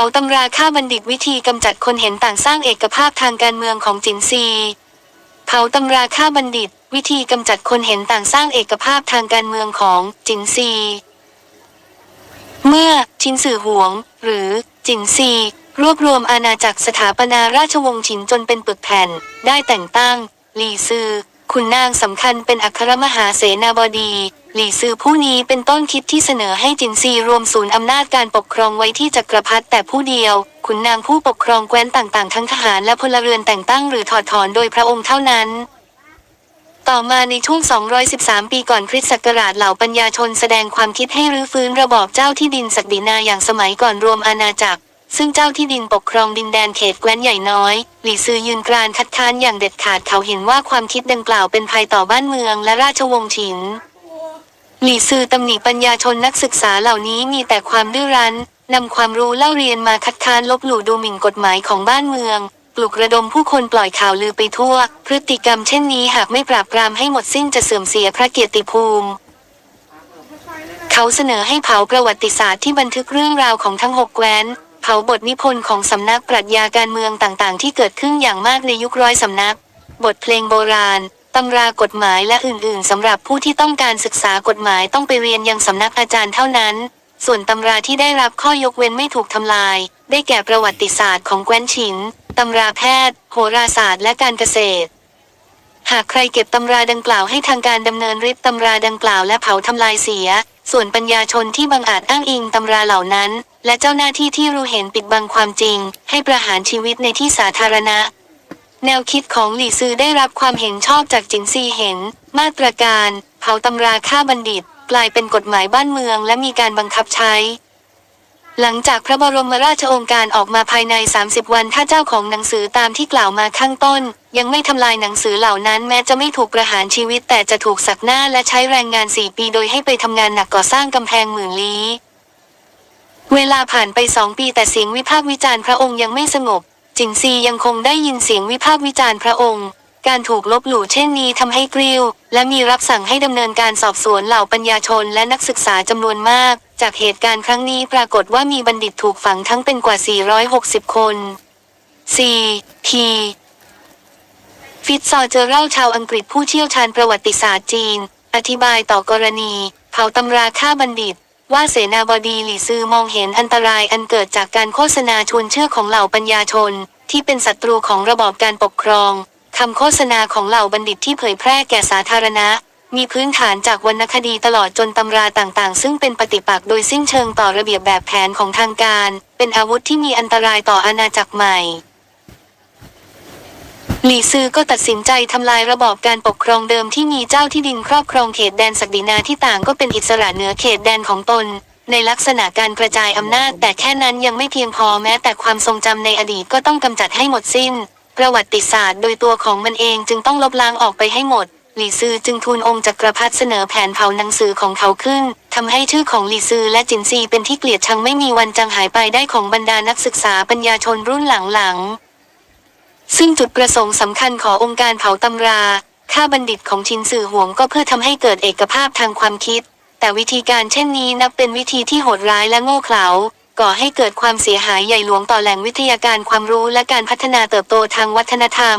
าตำราฆ่าบัณฑิตวิธีกำจัดคนเห็นต่างสร้างเอกภาพทางการเมืองของจินซี เผาตำราฆ่าบัณฑิต วิธีกำจัดคนเห็นต่างสร้างเอกภาพทางการเมืองของจินซี เมื่อชินสื่อหวง หรือจินซี รวบรวมอาณาจักรสถาปนาราชวงศ์ฉินจนเป็นปึกแผ่น ได้แต่งตั้งหลีซือ ขุนนางสำคัญเป็นอัครมหาเสนาบดี หลี่ซือผู้นี้เป็นต้นคิดที่เสนอให้จินซีรวมศูนย์อำนาจการปกครองไว้ที่จักรพรรดิแต่ผู้เดียว ขุนนางผู้ปกครองแคว้นต่างๆ ทั้งทหารและพลเรือนแต่งตั้งหรือถอดถอนโดยพระองค์เท่านั้นต่อมาในช่วง 213 ปีก่อนคริสต์ศักราชเหล่าปัญญาชนแสดงความคิดให้รื้อฟื้นระบอบเจ้าที่ดินศักดินาอย่างสมัยก่อนรวมอาณาจักร ซึ่งเจ้าที่ดินปกครองดินแดนเขตแคว้นใหญ่น้อย หลี่ซือยืนกรานคัดค้านอย่างเด็ดขาดเขาเห็นว่าความคิดดังกล่าวเป็นภัยต่อบ้านเมืองและราชวงศ์ฉิน หลี่ซือตำหนิปัญญาชนนักศึกษาเหล่านี้มีแต่ความดื้อรั้นนำความรู้เล่าเรียนมาคัดค้านลบหลู่ดูหมิ่นกฎหมายของบ้านเมือง ปลุกระดมผู้คนปล่อยข่าวลือไปทั่ว พฤติกรรมเช่นนี้หากไม่ปราบปรามให้หมดสิ้นจะเสื่อมเสียพระเกียรติภูมิเขาเสนอให้เผาประวัติศาสตร์ที่บันทึกเรื่องราวของทั้งหกแคว้น เผาบทนิพนธ์ของสำนักปรัชญาการเมืองต่างๆ ที่เกิดขึ้นอย่างมากในยุคร้อยสำนัก บทเพลงโบราณตำรากฎหมายและอื่นๆสำหรับผู้ที่ต้องการศึกษากฎหมายต้องไปเรียนยังสำนักอาจารย์เท่านั้น ส่วนตำราที่ได้รับข้อยกเว้นไม่ถูกทำลาย ได้แก่ประวัติศาสตร์ของแคว้นฉินตำราแพทย์ โหราศาสตร์และการเกษตร หากใครเก็บตำราดังกล่าวให้ทางการดำเนินริบตำราดังกล่าวและเผาทำลายเสีย ส่วนปัญญาชนที่บังอาจอ้างอิงตำราเหล่านั้น และเจ้าหน้าที่ที่รู้เห็นปิดบังความจริง ให้ประหารชีวิตในที่สาธารณะ แนวคิดของหลี่ซือได้รับความเห็นชอบจากจินซีเห็น มาตรการ เผาตำราฆ่าบัณฑิต กลายเป็นกฎหมายบ้านเมืองและมีการบังคับใช้ หลังจากพระบรมราชโองการออกมาภายใน 30 วันถ้าเจ้าของหนังสือตามที่กล่าวมาข้างต้น ยังไม่ทำลายหนังสือเหล่านั้นแม้จะไม่ถูกประหารชีวิตแต่จะถูกสักหน้าและใช้แรงงาน 4 ปีโดยให้ไปทำงานหนักก่อสร้างกำแพงหมื่นลี้ เวลาผ่านไปสองปีแต่เสียงวิพากษ์วิจารณ์พระองค์ยังไม่สงบ จินซียังคงได้ยินเสียงวิพากษ์วิจารณ์พระองค์ การถูกลบหลู่เช่นนี้ทำให้กริ้ว และมีรับสั่งให้ดำเนินการสอบสวนเหล่าปัญญาชนและนักศึกษาจำนวนมาก จากเหตุการณ์ครั้งนี้ปรากฏว่ามีบัณฑิตถูกฝังทั้งเป็นกว่า 460 คน 4. P ฟิตซอเจอเล่าชาวอังกฤษผู้เชี่ยวชาญประวัติศาสตร์จีน อธิบายต่อกรณี เผาตำราฆ่าบัณฑิต ว่าเสนาบดีหลี่ซือมองเห็นอันตรายอันเกิดจากการโฆษณาชวนเชื่อของเหล่าปัญญาชน ที่เป็นศัตรูของระบอบการปกครองคำโฆษณาของเหล่าบัณฑิตที่เผยแพร่แก่สาธารณะ มีพื้นฐานจากวรรณคดีตลอดจนตำราต่างๆ ซึ่งเป็นปฏิปักษ์โดยสิ้นเชิงต่อระเบียบแบบแผนของทางการ เป็นอาวุธที่มีอันตรายต่ออาณาจักรใหม่ หลี่ซือก็ตัดสินใจทำลายระบอบการปกครองเดิมที่มีเจ้าที่ดินครอบครองเขตแดนศักดินาที่ต่างก็เป็นอิสระเหนือเขตแดนของตน ในลักษณะการกระจายอำนาจ แต่แค่นั้นยังไม่เพียงพอแม้แต่ความทรงจำในอดีตก็ต้องกำจัดให้หมดสิ้น ประวัติศาสตร์โดยตัวของมันเองจึงต้องลบล้างออกไปให้หมดหลี่ซือจึงทูลองค์จักรพรรดิเสนอแผนเผาหนังสือของเขาขึ้นทำให้ชื่อของหลี่ซือและจินซีเป็นที่เกลียดชังไม่มีวันจางหายไปได้ของบรรดานักศึกษาปัญญาชนรุ่นหลังๆ ซึ่งจุดประสงค์สำคัญขององค์การเผาตำราค่าบัณฑิตของชินสื่อห่วงก็เพื่อทำให้เกิดเอกภาพทางความคิด แต่วิธีการเช่นนี้นับเป็นวิธีที่โหดร้ายและโง่เขลาก่อให้เกิดความเสียหายใหญ่หลวงต่อแหล่งวิทยาการความรู้และการพัฒนาเติบโตทางวัฒนธรรม